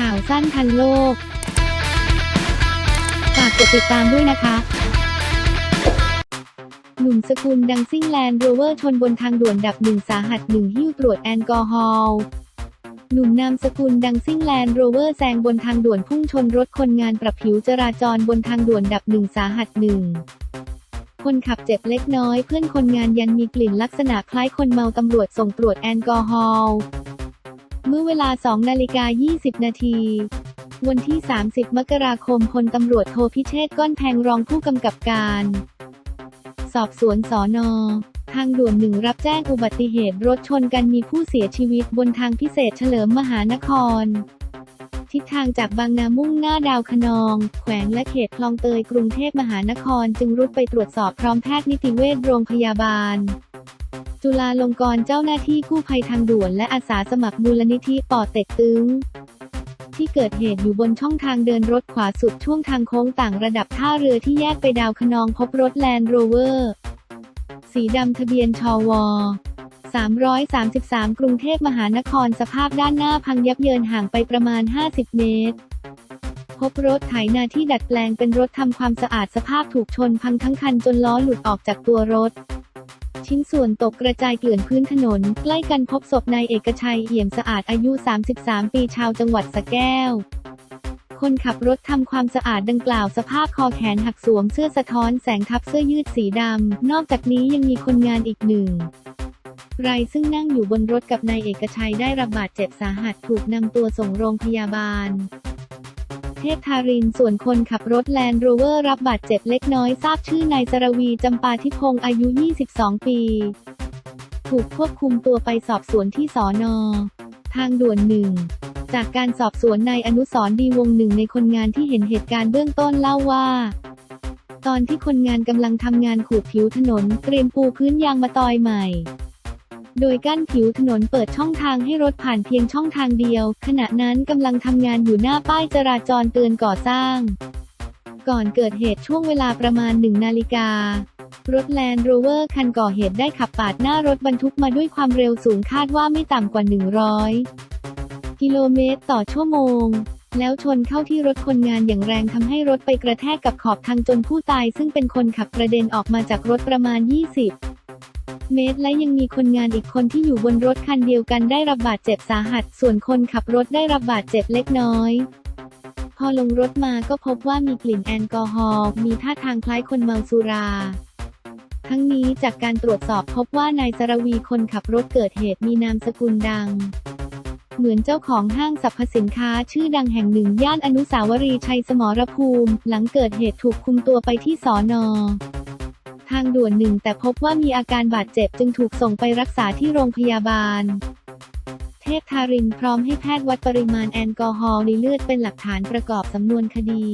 ข่าวสั้นทันโลก ฝากกดติดตามด้วยนะคะ หนุ่มสกุลดังซิ่งแลนด์โรเวอร์ชนบนทางด่วนดับหนึ่งสาหัสหนึ่งหิ้วตรวจแอลกอฮอล์หนุ่มนามสกุลดังซิ่งแลนด์โรเวอร์แซงบนทางด่วนพุ่งชนรถคนงานปรับผิวจราจรบนทางด่วนดับหนึ่งสาหัสหนึ่งคนขับเจ็บเล็กน้อยเพื่อนคนงานยันมีกลิ่นลักษณะคล้ายคนเมาตำรวจส่งตรวจแอลกอฮอล์ เมื่อเวลา 2 นาฬิกา 20 นาที วันที่ 30 มกราคมพลตำรวจโทพิเชษก้อนแพงรองผู้กำกับการ สอบสวนสอนอทางด่วนหนึ่งรับแจ้งอุบัติเหตุรถชนกันมีผู้เสียชีวิตบนทางพิเศษเฉลิมมหานคร ทิศทางจากบางนามุ่งหน้าดาวคะนอง แขวงและเขตคลองเตยกรุงเทพมหานครจึงรุดไปตรวจสอบพร้อมแพทย์นิติเวชโรงพยาบาล จุฬาลงกรณ์เจ้าหน้าที่กู้ภัยทางด่วนและอาสาสมัครมูลนิธิป่อเต็กตึงที่เกิดเหตุอยู่บนช่องทางเดินรถขวาสุดช่วงทางโค้งต่างระดับท่าเรือที่แยกไปดาวคนองพบรถแลนด์โรเวอร์ สีดำทะเบียนชว333 กรุงเทพมหานครสภาพด้านหน้าพังยับเยินห่างไปประมาณ 50 เมตร พบรถไถนาที่ดัดแปลงเป็นรถทำความสะอาดสภาพถูกชนพังทั้งคันจนล้อหลุดออกจากตัวรถ ชิ้นส่วนตกกระจายเกลื่อนพื้นถนน ใกล้กันพบศพนายเอกชัยเอี่ยมสะอาดอายุ 33 ปีชาวจังหวัดสระแก้ว คนขับรถทำความสะอาดดังกล่าวสภาพคอแขนหักสวมเสื้อสะท้อนแสงทับเสื้อยืดสีดำ นอกจากนี้ยังมีคนงานอีกหนึ่งรายซึ่งนั่งอยู่บนรถกับนายเอกชัยได้รับบาดเจ็บสาหัสถูกนำตัวส่งโรงพยาบาล เทพทาริน ส่วนคนขับรถแลนด์โรเวอร์รับบาดเจ็บเล็กน้อยทราบชื่อนายสรวีจำปาทิพงศ์อายุ 22 ปี ถูกควบคุมตัวไปสอบสวนที่สอนอ ทางด่วนหนึ่งจากการสอบสวนนายอนุสรณ์ดีวงหนึ่งในคนงานที่เห็นเหตุการณ์เบื้องต้นเล่าว่า ตอนที่คนงานกำลังทำงานขูดผิวถนน เตรียมปูพื้นยางมาตอยใหม่ โดยกั้นผิวถนนเปิดช่องทางให้รถผ่านเพียงช่องทางเดียว ขณะนั้นกำลังทำงานอยู่หน้าป้ายจราจรเตือนก่อสร้าง ก่อนเกิดเหตุช่วงเวลาประมาณหนึ่งนาฬิการถแลนด์โรเวอร์คันก่อเหตุได้ขับปาดหน้ารถบรรทุกมาด้วยความเร็วสูงคาดว่าไม่ต่ำกว่า 100 กิโลเมตรต่อชั่วโมง แล้วชนเข้าที่รถคนงานอย่างแรงทำให้รถไปกระแทกกับขอบทางจนผู้ตายซึ่งเป็นคนขับกระเด็นออกมาจากรถประมาณ 20 เมตร และยังมีคนงานอีกคนที่อยู่บนรถคันเดียวกันได้รับบาดเจ็บสาหัส ส่วนคนขับรถได้รับบาดเจ็บเล็กน้อยพอลงรถมาก็พบว่ามีกลิ่นแอลกอฮอล์ มีท่าทางคล้ายคนเมาสุรา ทั้งนี้จากการตรวจสอบพบว่านายสรวีคนขับรถเกิดเหตุมีนามสกุลดัง เหมือนเจ้าของห้างสรรพสินค้าชื่อดังแห่งหนึ่งย่านอนุสาวรีย์ชัยสมรภูมิ หลังเกิดเหตุถูกคุมตัวไปที่สอนอ ทางด่วนหนึ่งแต่พบว่ามีอาการบาดเจ็บจึงถูกส่งไปรักษาที่โรงพยาบาล เทพทารินพร้อมให้แพทย์วัดปริมาณแอลกอฮอล์ในเลือดเป็นหลักฐานประกอบสำนวนคดี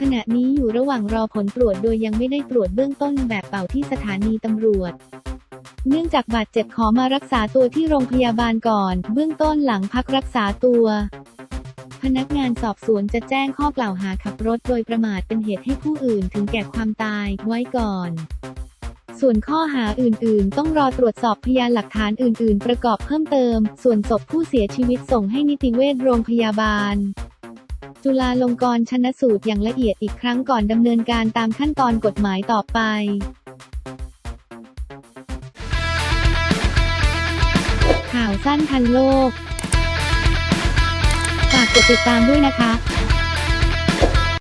ขณะนี้อยู่ระหว่างรอผลตรวจโดยยังไม่ได้ตรวจเบื้องต้นแบบเป่าที่สถานีตำรวจเนื่องจากบาดเจ็บขอมารักษาตัวที่โรงพยาบาลก่อน เบื้องต้นหลังพักรักษาตัว พนักงานสอบสวนจะแจ้งข้อกล่าวหาขับรถโดยประมาทเป็นเหตุให้ผู้อื่นถึงแก่ความตายไว้ก่อน ส่วนข้อหาอื่น ๆ ต้องรอตรวจสอบพยานหลักฐานอื่น ๆ ประกอบเพิ่มเติม ส่วนศพผู้เสียชีวิตส่งให้นิติเวชโรงพยาบาล จุฬาลงกรณ์ชนสูตรอย่างละเอียดอีกครั้งก่อนดำเนินการตามขั้นตอนกฎหมายต่อไปข่าวสั้นทันโลก ฝากกดติดตามด้วยนะคะ